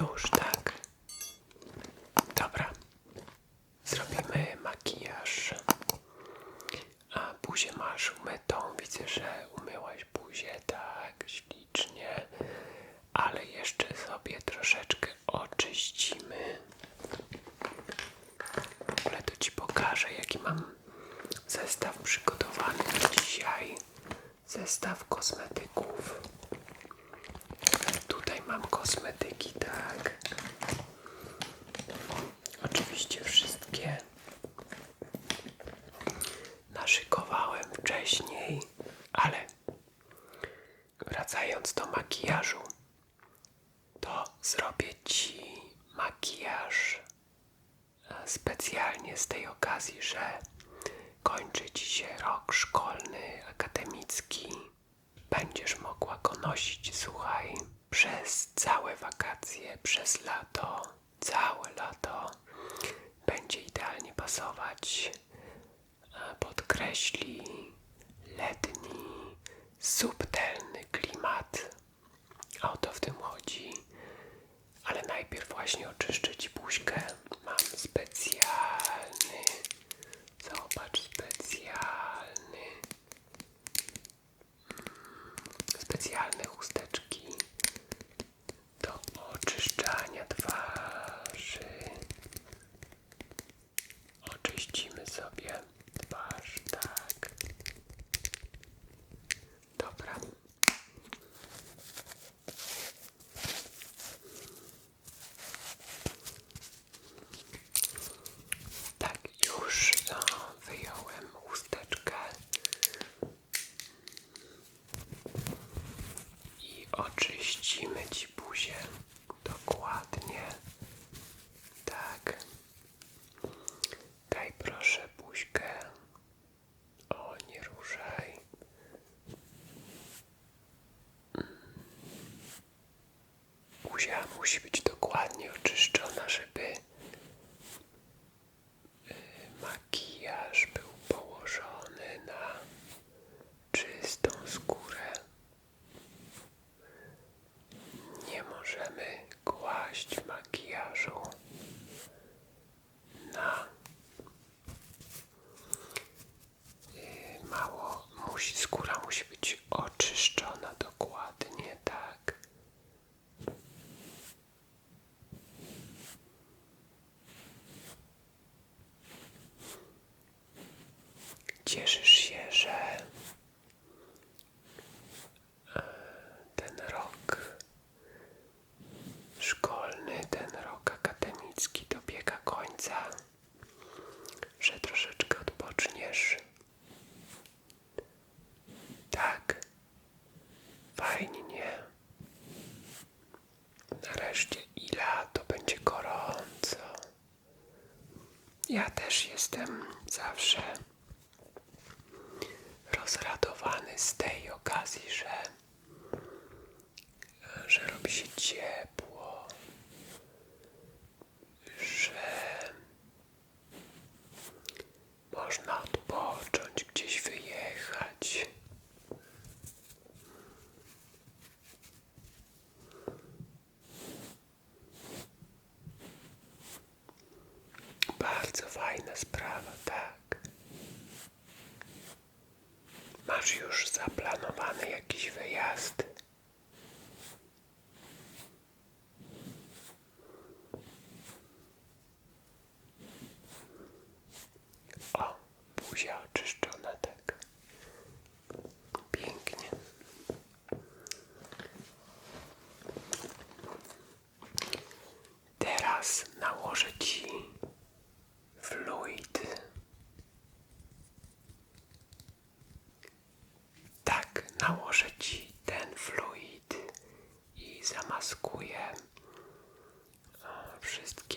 Już tak. Dobra. Zrobimy makijaż. A buzię masz umytą. Widzę, że umyłaś buzię tak ślicznie. Ale jeszcze sobie troszeczkę oczyścimy. W ogóle to Ci pokażę, jaki mam zestaw przygotowany na dzisiaj. Zestaw kosmetyków. Kosmetyki, tak. Oczywiście wszystkie naszykowałem wcześniej, ale wracając do makijażu, to zrobię Ci makijaż e, specjalnie z tej okazji, że kończy Ci się rok szkolny, akademicki. Będziesz mogła go nosić, słuchaj, przez całe wakacje, przez lato, całe lato. Będzie idealnie pasować. Podkreśli letni, subtelny klimat. O to w tym chodzi. Ale najpierw właśnie oczyszczę Ci buźkę. Mam specjalny, zobacz, specjalny, specjalne chusteczki do oczyszczania twarzy. Oczyścimy sobie twarz, tak. Dobra. Tak, już no, wyjąłem chusteczkę i oczyścimy Ci buzię dokładnie. Tak. Daj proszę buźkę. O, nie ruszaj. Buzia musi być dokładnie oczyszczona, żeby y, makijaż był położony na czystą skórę. Nie możemy kłaść makijażu na y, mało musi skóra musi być oczyszczona dokładnie tak. Cieszysz się, że e, ten rok szkolny, ten rok akademicki dobiega końca, że troszeczkę odpoczniesz. Tak, fajnie. Nareszcie i lato będzie gorąco. Ja też jestem zawsze rozradowany z tej okazji, że, że robi się ciepło, że można odpocząć, gdzieś wyjechać. Bardzo fajna sprawa, tak. Masz już zaplanowany jakiś wyjazd? O, buzia oczyszczona, tak. Pięknie. Teraz nałożę Ci fluid. Tak, nałożę Ci ten fluid i zamaskuję e, wszystkie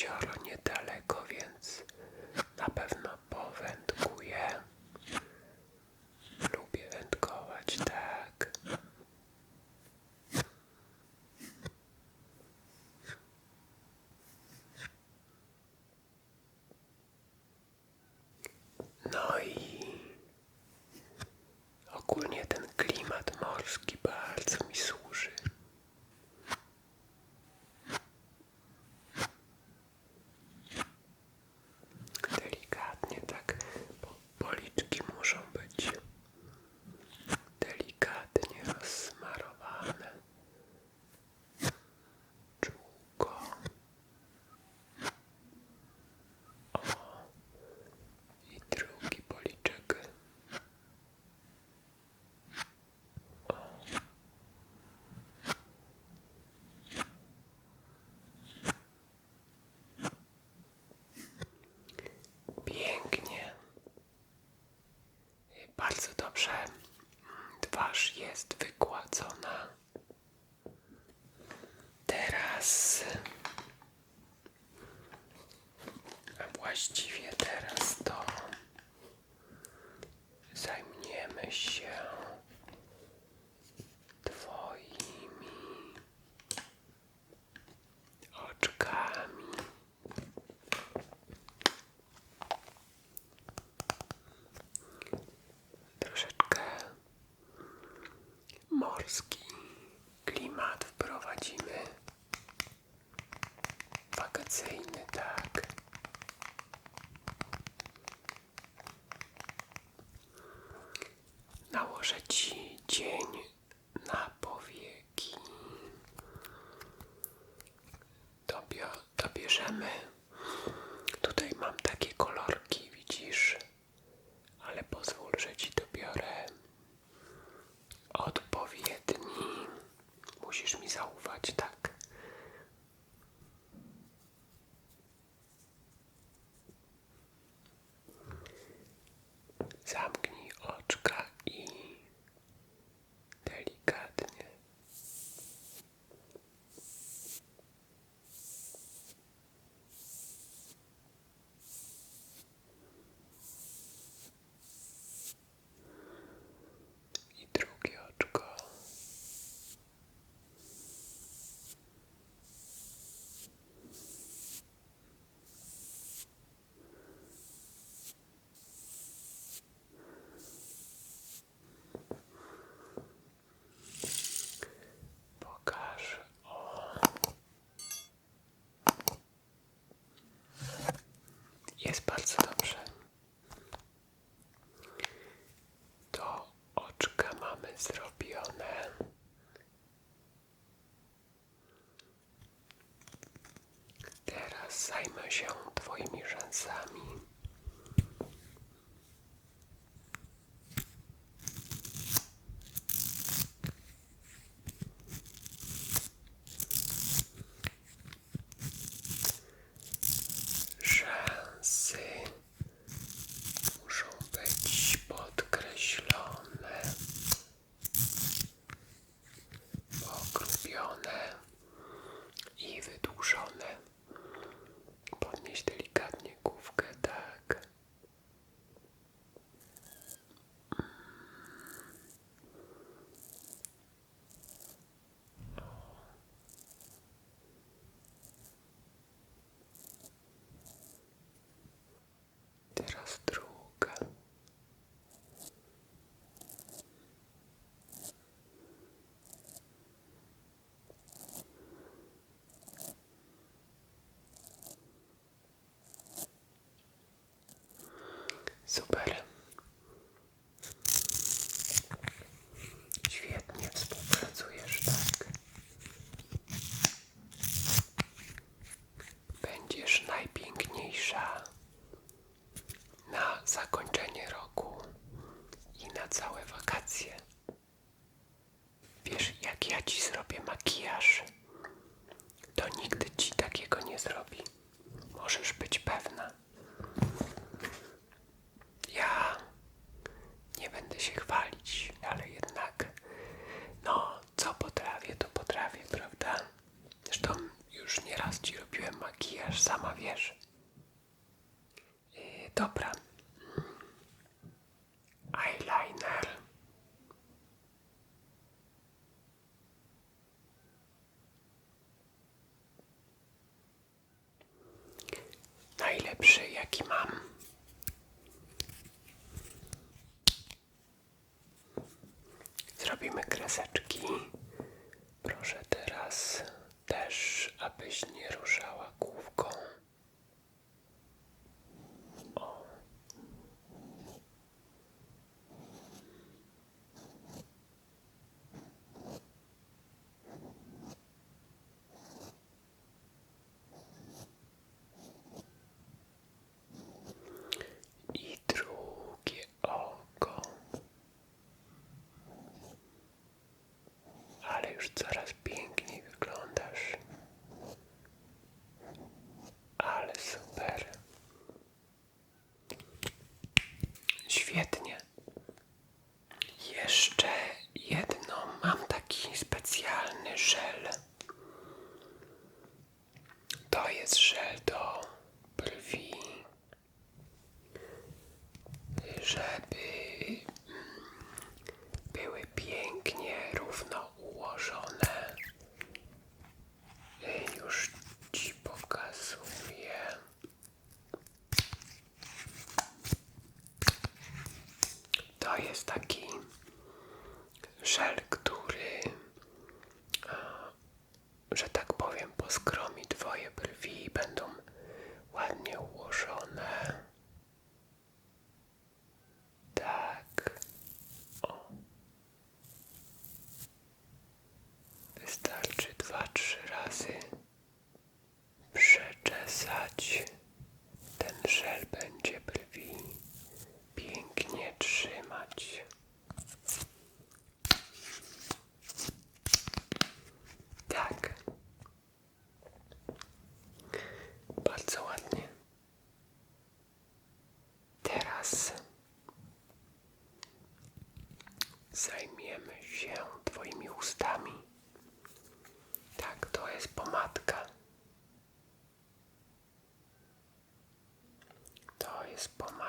jezioro niedaleko, więc na pewno bardzo dobrze twarz jest wykładzona. Teraz, a właściwie teraz to zajmiemy się Wakacyjny, tak. Nałożę ci è sbalzato. wzmocnione i wydłużone. Podnieś delikatnie. Super. Jest żel do brwi. Żeby były pięknie równo ułożone. I już ci pokazuję. To jest taki żel, który, a, że tak powiem, poskromi twoje brwi i będą ładnie ułożone. Tak. O. Wystarczy dwa, trzy razy przeczesać. Ten żel będzie brwi pięknie trzymać. Tak. Bardzo ładnie. Teraz zajmiemy się Twoimi ustami. Tak, to jest pomadka. To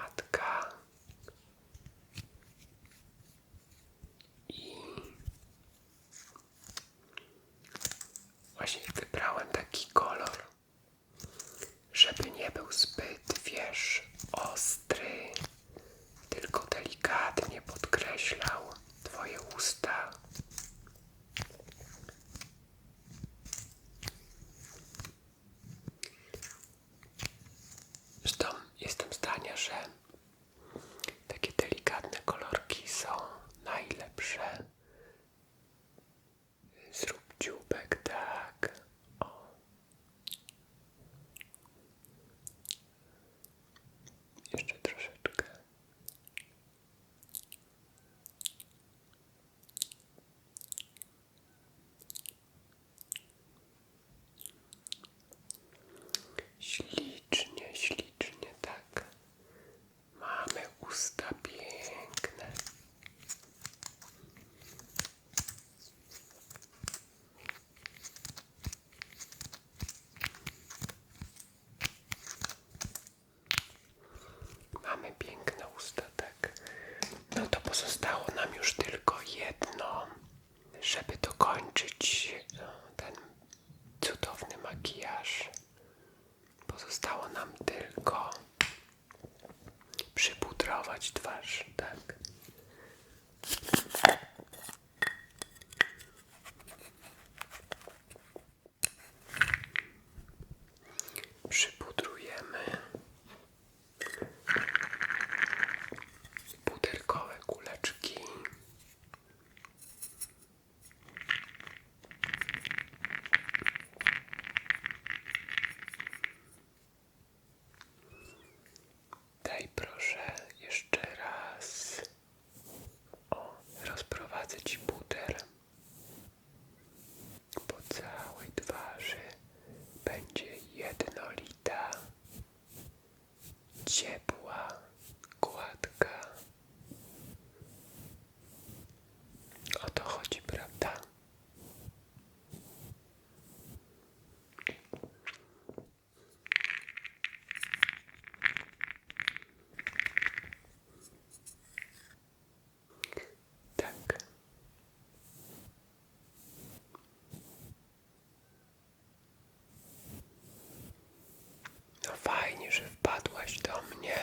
że wpadłaś do mnie.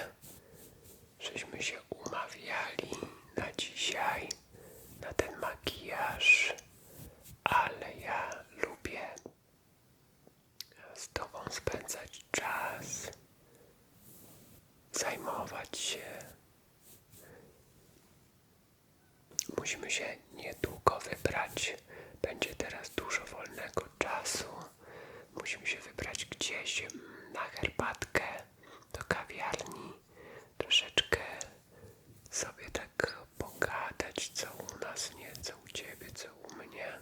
Żeśmy się umawiali na dzisiaj, na ten makijaż, ale ja lubię z Tobą spędzać czas, zajmować się. Musimy się niedługo wybrać. Będzie teraz dużo wolnego czasu. Musimy się wybrać gdzieś na herbatkę, kawiarni, troszeczkę sobie tak pogadać, co u nas, nie co u ciebie, co u mnie.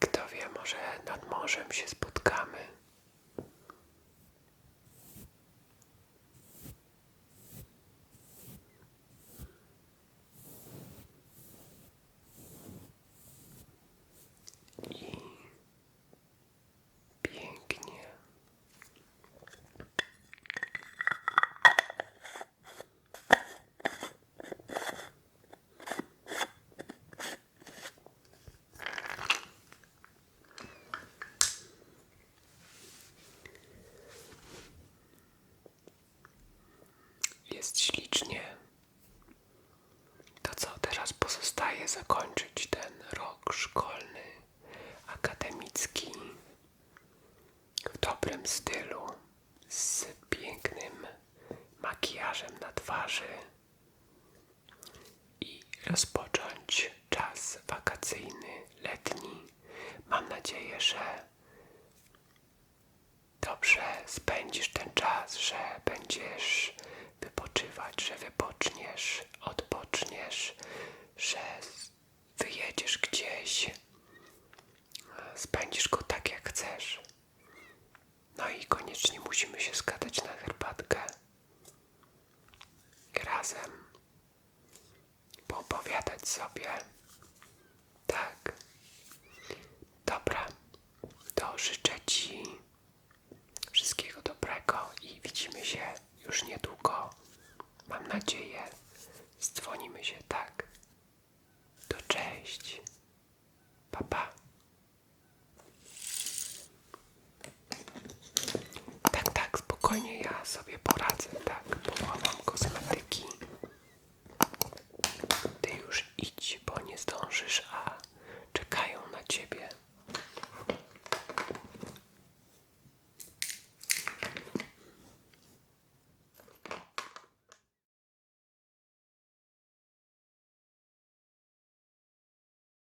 Kto wie, może nad morzem się spotkamy. I pięknie. Jest ślicznie. To co teraz pozostaje zakończyć ten rok szkolny, akademicki w dobrym stylu, z pięknym makijażem na twarzy i rozpocząć czas wakacyjny, letni. Mam nadzieję, że dobrze spędzisz ten czas, że będziesz wypoczywać, że wypoczniesz, odpoczniesz, że s- wyjedziesz gdzieś, spędzisz go tak jak chcesz. No i koniecznie musimy się skadać na herbatkę. I razem poopowiadać sobie. Tak. Dobra. To życzę Ci Wszystkiego dobrego i widzimy się już niedługo. Mam nadzieję. Dzwonimy się tak. To cześć. Pa, pa. Tak, tak, spokojnie ja sobie poradzę,